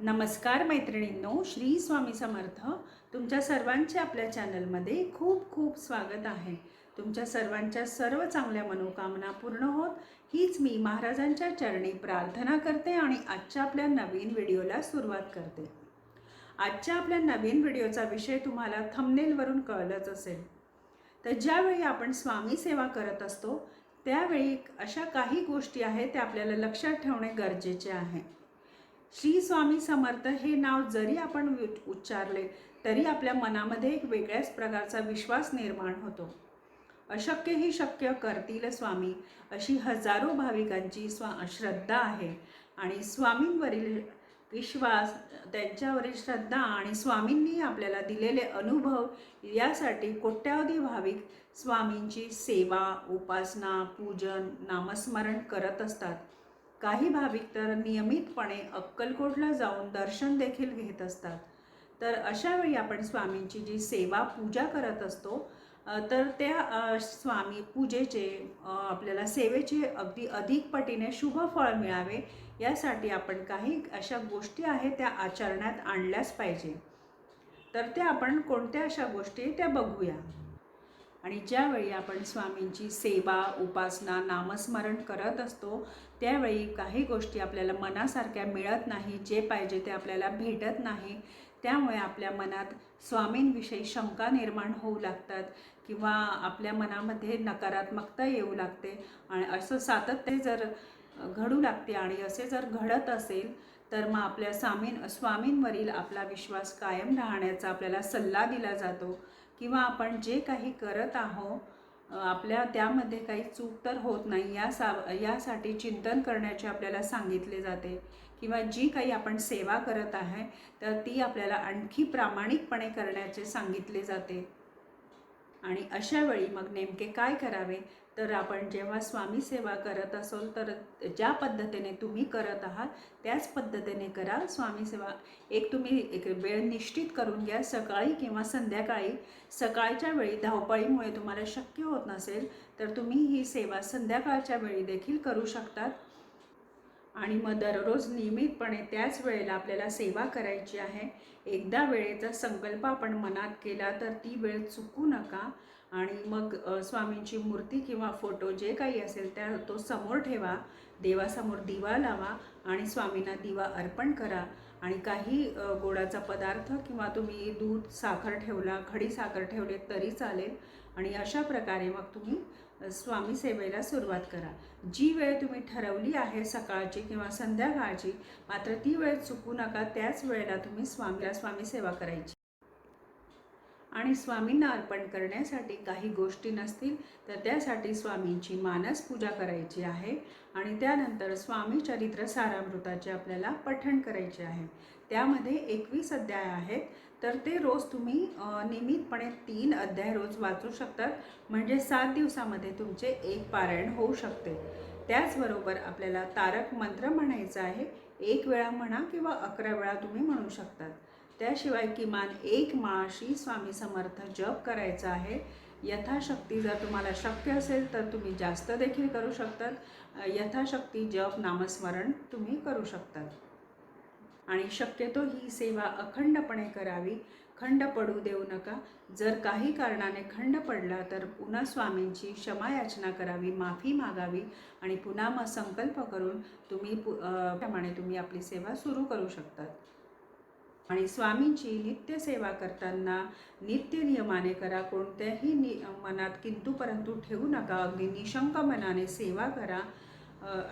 नमस्कार मैत्रिणींनो श्री स्वामी समर्थ. तुमच्या सर्वांचे आपल्या चॅनलमध्ये खूप खूप स्वागत आहे. तुमच्या सर्वांच्या सर्व चांगल्या मनोकामना पूर्ण होत हीच मी महाराजांच्या चरणी प्रार्थना करते आणि आजच्या आपल्या नवीन व्हिडिओला सुरुवात करते. आजच्या आपल्या नवीन व्हिडिओचा विषय तुम्हाला थंबनेलवरून कळलंच असेल. तर ज्यावेळी आपण स्वामी सेवा करत असतो त्यावेळी अशा काही गोष्टी आहेत त्या आपल्याला लक्षात ठेवणे गरजेचे आहे. श्री स्वामी समर्थ हे नाव जरी आपण वि- उच्चारले तरी आपल्या मनामध्ये एक वेगळ्याच प्रकारचा विश्वास निर्माण होतो. अशक्य ही शक्य करतील स्वामी अशी हजारो भाविकांची स्वा श्रद्धा आहे. आणि स्वामींवरील विश्वास त्यांच्यावरील श्रद्धा आणि स्वामींनी आपल्याला दिलेले अनुभव यासाठी कोट्यावधी भाविक स्वामींची सेवा उपासना पूजन नामस्मरण करत असतात. काही भाविक तर नियमितपणे अक्कलकोटला जाऊन दर्शन देखील घेत असतात. तर अशावेळी आपण स्वामींची जी सेवा पूजा करत असतो तर त्या स्वामी पूजेचे आपल्याला सेवेचे अगदी अधिक पटीने शुभ फळ मिळावे यासाठी आपण काही अशा गोष्टी आहेत त्या आचरणात आणल्याच पाहिजे. तर त्या आपण कोणत्या अशा गोष्टी त्या बघूया. आणि ज्यावेळी आपण स्वामींची सेवा उपासना नामस्मरण करत असतो त्यावेळी काही गोष्टी आपल्याला मनासारख्या मिळत नाही जे पाहिजे ते आपल्याला भेटत नाही. त्यामुळे आपल्या मनात स्वामींविषयी शंका निर्माण होऊ लागतात किंवा आपल्या मनामध्ये नकारात्मकता येऊ लागते. आणि असं सातत्य जर घडू लागते आणि असे जर घडत असेल तर मग आपल्या स्वामीं स्वामींवरील आपला विश्वास कायम राहण्याचा आपल्याला सल्ला दिला जातो. किंवा आपण जे काही करत आहो आपल्या त्यामध्ये काही चूक तर होत नाही या सा यासाठी चिंतन करण्याचे आपल्याला सांगितले जाते. किंवा जी काही आपण सेवा करत आहे तर ती आपल्याला आणखी प्रामाणिकपणे करण्याचे सांगितले जाते. आणि अशा वेळी मग नेमके काय करावे? तर आपण जेव्हा स्वामी सेवा करत असाल तर ज्या पद्धतीने तुम्ही करत आहात त्याच पद्धतीने करा. स्वामी सेवा एक तुम्ही एक वेळ निश्चित करून घ्या. सकाळी किंवा संध्याकाळी सकाळच्या वेळी धावपळीमुळे तुम्हाला शक्य होत नसेल तर तुम्ही ही सेवा संध्याकाळच्या वेळी देखील करू शकतात. आणि मग दररोज नियमितपणे त्याच वेळेला आपल्याला सेवा करायची आहे. एकदा वेळेचा संकल्प आपण मनात केला तर ती वेळ चुकू नका. आणि मग स्वामींची मूर्ती किंवा फोटो जे काही असेल त्या तो समोर ठेवा देवासमोर दिवा लावा आणि स्वामींना दिवा अर्पण करा. आणि काही गोडाचा पदार्थ किंवा तुम्ही दूध साखर ठेवला खडी साखर ठेवले तरी चालेल. आणि अशा प्रकारे मग तुम्ही स्वामी सेवेला सुरुवात करा. जी वेळ तुम्ही ठरवली आहे सकाळची किंवा संध्याकाळची मात्र ती वेळ चुकू नका त्याच वेळेला तुम्ही स्वामीला स्वामी सेवा करायची. आणि स्वामींना अर्पण करण्यासाठी काही गोष्टी नसतील तर त्यासाठी स्वामींची मानस पूजा करायची आहे आणि त्यानंतर स्वामी चरित्र सारामृताचे आपल्याला पठण करायचे आहे. त्यामध्ये एकवीस अध्याय आहेत. तर ते रोज तुम्ही नियमितपणे तीन अध्याय रोज वाचू शकतात. म्हणजे सात दिवसामध्ये तुमचे एक पारायण होऊ शकते. त्याचबरोबर आपल्याला तारक मंत्र म्हणायचं आहे. एक वेळा म्हणा किंवा अकरा वेळा तुम्ही म्हणू शकतात. त्याशिवाय किमान एक माळशी स्वामी समर्थ जप करायचा आहे. यथाशक्ती जर तुम्हाला शक्य असेल तर तुम्ही जास्त देखील करू शकतात. यथाशक्ती जप नामस्मरण तुम्ही करू शकतात. आणि शक्यतो ही सेवा अखंडपणे करावी. खंड पडू देऊ नका. जर काही कारणाने खंड पडला तर पुन्हा स्वामींची क्षमायाचना करावी माफी मागावी आणि पुन्हा मग संकल्प करून तुम्ही पु प्रमाणे तुम्ही आपली सेवा सुरू करू शकतात. आणि स्वामींची नित्य सेवा करताना नित्य नियमाने करा कोणत्याही नि मनात किंतु परंतु ठेवू नका. अगदी निशंक मनाने सेवा करा.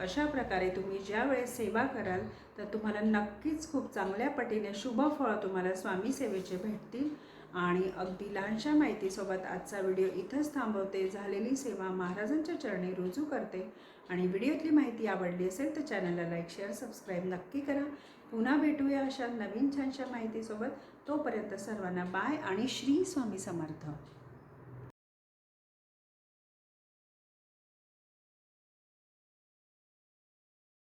अशा प्रकारे तुम्ही ज्या वेळेस सेवा कराल तर तुम्हाला नक्कीच खूप चांगल्या पटीने शुभ फळ तुम्हाला स्वामी सेवेचे भेटतील. आणि अगदी लहानशा माहितीसोबत आजचा व्हिडिओ इथंच थांबवते. झालेली सेवा महाराजांच्या चरणी रुजू करते. आणि व्हिडिओतली माहिती आवडली असेल तर चॅनलला लाईक शेअर सबस्क्राईब नक्की करा. पुन्हा भेटूया अशा नवीन छानशा माहितीसोबत. तोपर्यंत सर्वांना बाय आणि श्री स्वामी समर्थ.